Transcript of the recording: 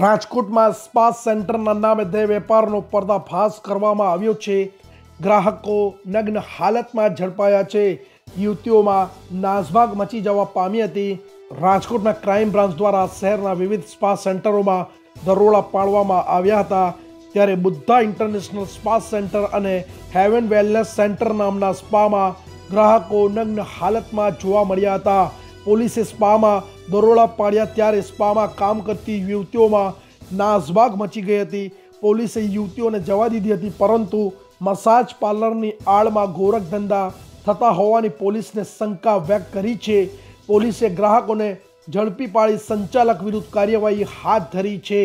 રાજકોટમાં સ્પા સેન્ટરના નામે દેહ વેપારનો પર્દાફાશ કરવામાં આવ્યો છે. ગ્રાહકો નગ્ન હાલતમાં ઝડપાયા છે. યુવતીઓમાં નાસભાગ મચી જવા પામી હતી. રાજકોટના ક્રાઇમ બ્રાન્ચ દ્વારા શહેરના વિવિધ સ્પા સેન્ટરોમાં દરોડા પાડવામાં આવ્યા હતા. ત્યારે બુદ્ધા ઇન્ટરનેશનલ સ્પા સેન્ટર અને હેવન વેલનેસ સેન્ટર નામના સ્પામાં ગ્રાહકો નગ્ન હાલતમાં જોવા મળ્યા હતા. પોલીસે સ્પામાં દરોડા પાડ્યા ત્યારે સ્પામાં કામ કરતી યુવતીઓમાં નાસભાગ મચી ગઈ હતી. પોલીસે યુવતીઓને જવા દીધી હતી, પરંતુ મસાજ પાર્લરની આડમાં ગોરખ ધંધા થતા હોવાની પોલીસને શંકા વ્યક્ત કરી છે. પોલીસે ગ્રાહકોને ઝડપી પાડી સંચાલક વિરુદ્ધ કાર્યવાહી હાથ ધરી છે.